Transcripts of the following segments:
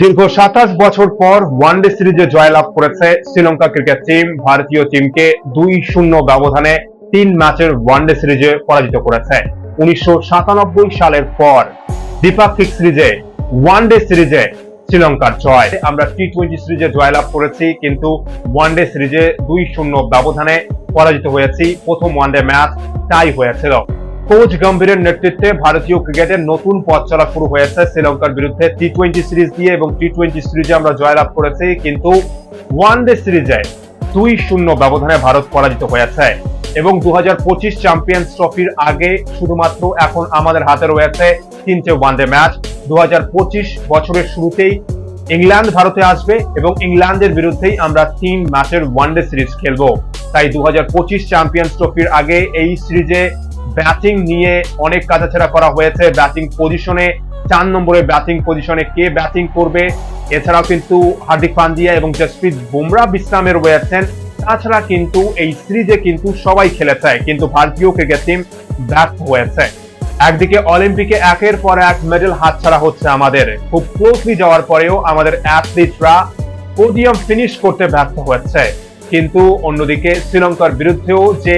দীর্ঘ সাতাশ বছর পর ওয়ানডে সিরিজে জয়লাভ করেছে শ্রীলঙ্কা ক্রিকেট টিম ভারতীয় টিমকে দুই শূন্য ব্যবধানে তিন ম্যাচের ওয়ানডে সিরিজে পরাজিত করেছে। উনিশশো সাতানব্বই সালের পর দ্বিপাক্ষিক সিরিজে ওয়ানডে সিরিজে শ্রীলঙ্কার জয়। আমরা টি টোয়েন্টি সিরিজে জয়লাভ করেছি, কিন্তু ওয়ানডে সিরিজে দুই শূন্য ব্যবধানে পরাজিত হয়েছি। প্রথম ওয়ানডে ম্যাচ টাই হয়েছিল। কোচ গম্ভীরের নেতৃত্বে ভারতীয় ক্রিকেটের নতুন পথ চলা শুরু হয়েছে শ্রীলঙ্কার বিরুদ্ধে টি টোয়েন্টি সিরিজ দিয়ে এবং টি টোয়েন্টি সিরিজে আমরা জয়লাভ করেছি, কিন্তু ওয়ান ডে সিরিজে দুই শূন্য ব্যবধানে ভারত পরাজিত হয়েছে। এবং দু হাজার পঁচিশ চ্যাম্পিয়ন্স ট্রফির আগে শুধুমাত্র এখন আমাদের হাতে রয়েছে তিনটে ওয়ানডে ম্যাচ। দু হাজার পঁচিশ বছরের শুরুতেই ইংল্যান্ড ভারতে আসবে এবং ইংল্যান্ডের বিরুদ্ধেই আমরা তিন ম্যাচের ওয়ানডে সিরিজ খেলব। তাই দু হাজার পঁচিশ চ্যাম্পিয়ন্স ট্রফির আগে এই সিরিজে ব্যাটিং নিয়ে অনেক কাটাছেড়া করা হয়েছে। ব্যাটিং পজিশনে চার নম্বরে ব্যাটিং পজিশনে কে ব্যাটিং করবে, এছাড়াও কিন্তু হার্দিক পান্ডিয়া এবং জসপ্রীত বুমরা বিশ্রামে রয়েছেন। তাছাড়া কিন্তু এই সিরিজে কিন্তু সবাই খেলেছে, কিন্তু ভারতীয় ক্রিকেট টিম ব্যর্থ হয়েছে। একদিকে অলিম্পিকে একের পর এক মেডেল হাতছাড়া হচ্ছে আমাদের। খুব ক্লোজলি যাওয়ার পরেও আমাদের অ্যাথলিটরা পোডিয়াম ফিনিশ করতে ব্যর্থ হয়েছে। কিন্তু অন্যদিকে শ্রীলঙ্কার বিরুদ্ধেও যে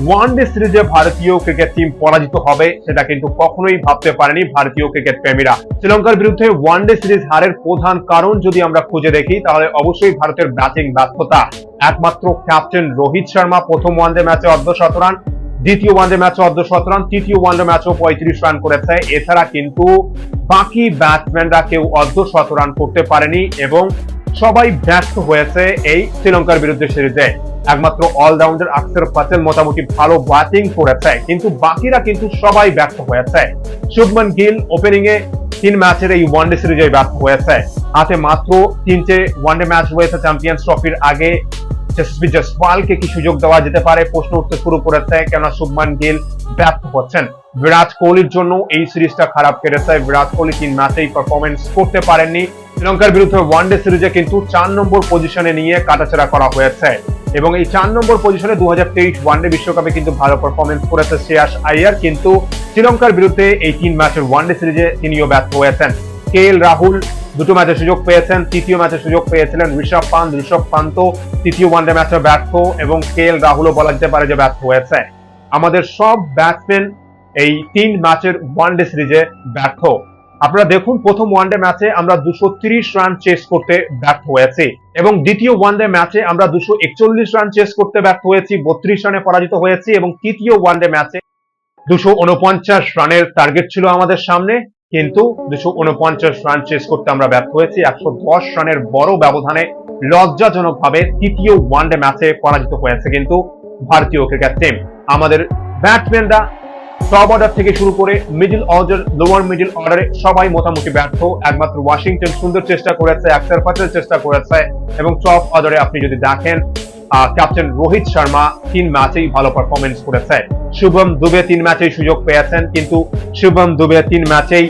ওয়ানডে সিরিজে ভারতীয় ক্রিকেট টিম পরাজিত হবে, সেটা কিন্তু কখনোই ভাবতে পারেনি ভারতীয় ক্রিকেট প্রেমীরা। শ্রীলঙ্কার বিরুদ্ধে ওয়ানডে সিরিজ হারের প্রধান কারণ যদি আমরা খুঁজে দেখি, তাহলে অবশ্যই ভারতের ব্যাটিং ব্যর্থতা। একমাত্র ক্যাপ্টেন রোহিত শর্মা প্রথম ওয়ানডে ম্যাচে অর্ধশত রান, দ্বিতীয় ওয়ানডে ম্যাচে অর্ধশত রান, তৃতীয় ওয়ানডে ম্যাচেও পঁয়ত্রিশ রান করেছে। এছাড়া কিন্তু বাকি ব্যাটসম্যানরা কেউ অর্ধশত রান করতে পারেনি এবং সবাই ব্যর্থ হয়েছে এই শ্রীলঙ্কার বিরুদ্ধে সিরিজে। একমাত্র অলরাউন্ডার আকসর প্যাটেল মোটামুটি ভালো ব্যাটিং করেছে, কিন্তু বাকিরা কিন্তু সবাই ব্যর্থ হয়েছে। শুভমন গিল ওপেনিং এ তিন ম্যাচের এই ওয়ানডে সিরিজে ব্যর্থ হয়েছে। হাতে মাত্র তিনটে ওয়ানডে ম্যাচ হয়েছে চ্যাম্পিয়ন্স ট্রফির আগে। যশস্বী জসওয়ালকে কি সুযোগ দেওয়া যেতে পারে? প্রশ্ন উঠতে শুরু করেছে কেন শুভমান গিল ব্যর্থ হচ্ছেন। বিরাট কোহলির জন্য এই সিরিজটা খারাপ কেটেছে। বিরাট কোহলি তিন ম্যাচেই পারফরমেন্স করতে পারেননি? শ্রীলঙ্কার বিরুদ্ধে ওয়ানডে সিরিজে কিন্তু চার নম্বর পজিশনে নিয়ে কাটাছেড়া করা হয়েছে। এবং এই চার নম্বর পজিশনে দু হাজার তেইশ ওয়ানডে বিশ্বকাপে কিন্তু ভালো পারফরমেন্স করেছে শ্রেয়াস আইয়ার কিন্তু শ্রীলঙ্কার বিরুদ্ধে এই তিন ম্যাচের ওয়ানডে সিরিজে তিনিও ব্যর্থ হয়েছেন। কে রাহুল দুটো ম্যাচে সুযোগ পেয়েছেন, তৃতীয় ম্যাচে সুযোগ পেয়েছিলেন, ঋষভ পান্ত ঋষভ পান্ত তৃতীয় ওয়ানডে ম্যাচে ব্যর্থ এবং কে এল রাহুলও বলা যেতে পারে যে ব্যর্থ হয়েছে। আমাদের সব ব্যাটসম্যান এই তিন ম্যাচের ওয়ানডে সিরিজে ব্যর্থ। আপনারা দেখুন, প্রথম ওয়ানডে ম্যাচে আমরা দুশো তিরিশ রান চেস করতে ব্যর্থ হয়েছি এবং দ্বিতীয় ওয়ানডে ম্যাচে আমরা দুশো একচল্লিশ রান চেস করতে ব্যর্থ হয়েছি, বত্রিশ রানে পরাজিত হয়েছি এবং তৃতীয় ওয়ানডে ম্যাচে দুশো উনপঞ্চাশ রানের টার্গেট ছিল আমাদের সামনে। কিন্তু দুশো উনপঞ্চাশ রান চেস করতে আমরা ব্যর্থ হয়েছি। একশো দশ রানের বড় ব্যবধানে লজ্জাজনক ভাবে তৃতীয় ওয়ানডে ম্যাচে পরাজিত হয়েছে কিন্তু ভারতীয় ক্রিকেট টিম আমাদের ব্যাটসম্যানরা টপ অর্ডার থেকে শুরু করে মিডল অর্ডার লোয়ার মিডল অর্ডারে সবাই মোটামুটি ব্যর্থ। একমাত্র ওয়াশিংটন সুন্দর চেষ্টা করেছে প্যাটেল চেষ্টা করেছে এবং টপ অর্ডারে আপনি যদি দেখেন ক্যাপ্টেন রোহিত শর্মা তিন ম্যাচেই ভালো পারফরমেন্স করেছে। শুভম দুবে তিন ম্যাচেই সুযোগ পেয়েছেন, কিন্তু শুভম দুবে তিন ম্যাচেই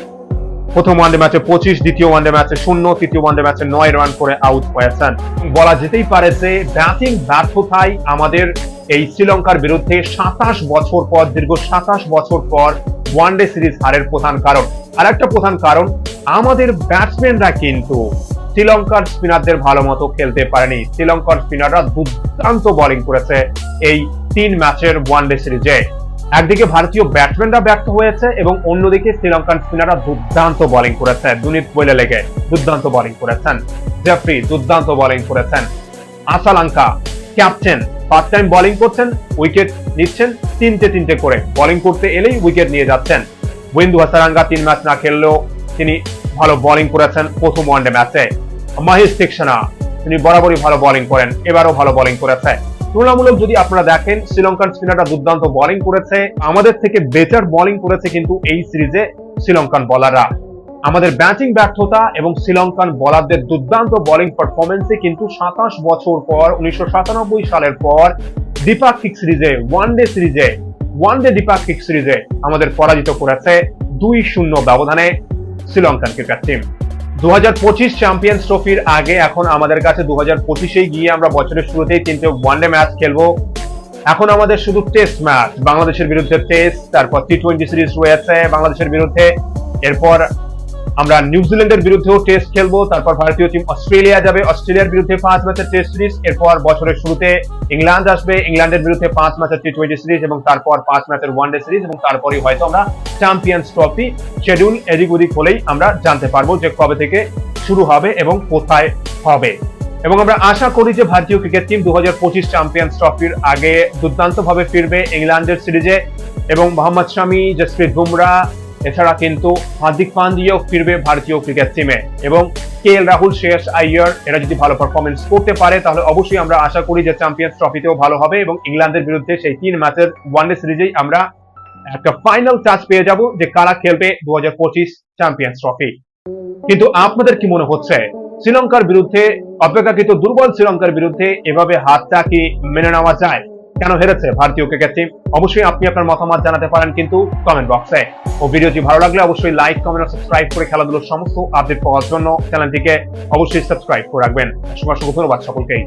প্রথম ওয়ানডে ম্যাচে পঁচিশ, দ্বিতীয় ওয়ানডে ম্যাচে শূন্য, তৃতীয় ওয়ানডে ম্যাচে নয় রান করে আউট হয়েছেন। বলা যেতেই পারে যে ব্যাটিং ব্যর্থতাই আমাদের এই শ্রীলঙ্কার বিরুদ্ধে সাতাশ বছর পর, দীর্ঘ সাতাশ বছর পর ওয়ানডে সিরিজ হারের প্রধান কারণ। আর একটা প্রধান কারণ, আমাদের ব্যাটসম্যানরা কিন্তু শ্রীলঙ্কার স্পিনারদের ভালো মতো খেলতে পারেনি। শ্রীলঙ্কার স্পিনাররা দুর্দান্ত বোলিং করেছে এই তিন ম্যাচের ওয়ানডে সিরিজে একদিকে ভারতীয় ব্যাটসম্যানরা ব্যর্থ হয়েছে এবং অন্যদিকে শ্রীলঙ্কান স্পিনাররা দুর্দান্ত বোলিং করেছে দুনিত বইলে লেগে দুর্দান্ত বোলিং করেছেন। জেফরি দুর্দান্ত বোলিং করেছেন। Asalanka captain first time bowling করছেন উইকেট নিচ্ছেন, তিনটে তিনটে করে বোলিং করতে এলেই উইকেট নিয়ে যাচ্ছেন। ওয়েন্দু হাসারাঙ্গা তিন ম্যাচ না খেললেও তিনি ভালো বোলিং করেছেন প্রথম ওয়ানডে ম্যাচে মহেশ তিক্সনা তিনি বরাবরই ভালো বোলিং করেন, এবারও ভালো বোলিং করেছে। তুলনামূলক যদি আপনারা দেখেন, শ্রীলঙ্কার স্পিনাররা দুর্দান্ত বোলিং করেছে। আমাদের থেকে বেটার বোলিং করেছে কিন্তু এই সিরিজে শ্রীলঙ্কান বলাররা আমাদের ব্যাটিং ব্যর্থতা এবং শ্রীলঙ্কান বলারদের দুর্দান্ত বোলিং পারফরমেন্সে কিন্তু সাতাশ বছর পর, উনিশশো সাতানব্বই সালের পর দ্বিপাক্ষিক সিরিজে ওয়ানডে সিরিজে ওয়ানডে দ্বিপাক্ষিক সিরিজে আমাদের পরাজিত করেছে দুই শূন্য ব্যবধানে শ্রীলঙ্কান ক্রিকেট টিম দু হাজার পঁচিশ চ্যাম্পিয়ন্স ট্রফির আগে এখন আমাদের কাছে দু হাজার পঁচিশেই গিয়ে আমরা বছরের শুরুতেই তিনটে ওয়ানডে ম্যাচ খেলব। এখন আমাদের শুধু টেস্ট ম্যাচ বাংলাদেশের বিরুদ্ধে টেস্ট তারপর টি টোয়েন্টি সিরিজ রয়েছে বাংলাদেশের বিরুদ্ধে। এরপর আমরা নিউজিল্যান্ডের বিরুদ্ধেও টেস্ট খেলব, তারপর ভারতীয় টিম অস্ট্রেলিয়া যাবে। অস্ট্রেলিয়ার বিরুদ্ধে পাঁচ ম্যাচের টেস্ট সিরিজ এরপর বছরের শুরুতে ইংল্যান্ড আসবে। ইংল্যান্ডের বিরুদ্ধে পাঁচ ম্যাচের টি টোয়েন্টি সিরিজ এবং তারপর পাঁচ ম্যাচের ওয়ানডে সিরিজ এবং তারপরে হয়তো আমরা চ্যাম্পিয়ন্স ট্রফি শেডিউল এদিক ওদিক হলেই আমরা জানতে পারব যে কবে থেকে শুরু হবে এবং কোথায় হবে। এবং আমরা আশা করি যে ভারতীয় ক্রিকেট টিম দু হাজার পঁচিশ চ্যাম্পিয়ন্স ট্রফির আগে দুর্দান্ত ভাবে ফিরবে ইংল্যান্ডের সিরিজে এবং মোহাম্মদ শামি, জসপ্রীত বুমরা এছাড়া কিন্তু হার্দিক পান্ডিয়াও ফিরবে ভারতীয় ক্রিকেট টিমে এবং কে এল রাহুল, শ্রেয়স আইয়ার, এরা যদি ভালো পারফরমেন্স করতে পারে, তাহলে অবশ্যই আমরা আশা করি যে চ্যাম্পিয়ন্স ট্রফিতেও ভালো হবে এবং ইংল্যান্ডের বিরুদ্ধে সেই তিন ম্যাচের ওয়ানডে সিরিজেই আমরা একটা ফাইনাল টাচ পেয়ে যাব যে কারা খেলবে দু হাজার পঁচিশ চ্যাম্পিয়ন্স ট্রফি কিন্তু আপনাদের কি মনে হচ্ছে? শ্রীলঙ্কার বিরুদ্ধে, অপেক্ষাকৃত দুর্বল শ্রীলঙ্কার বিরুদ্ধে এভাবে হাতটা কি মেনে নেওয়া যায়? কেন হেরেছে ভারতীয় ক্রিকেট টিম অবশ্যই আপনি আপনার মতামত জানাতে পারেন কিন্তু কমেন্ট বক্সে ও ভিডিওটি ভালো লাগলে অবশ্যই লাইক কমেন্ট সাবস্ক্রাইব করে খেলাধুলোর সমস্ত আপডেট পাওয়ার জন্য চ্যানেলটিকে অবশ্যই সাবস্ক্রাইব করে রাখবেন। অসংখ্য ধন্যবাদ সকলকেই।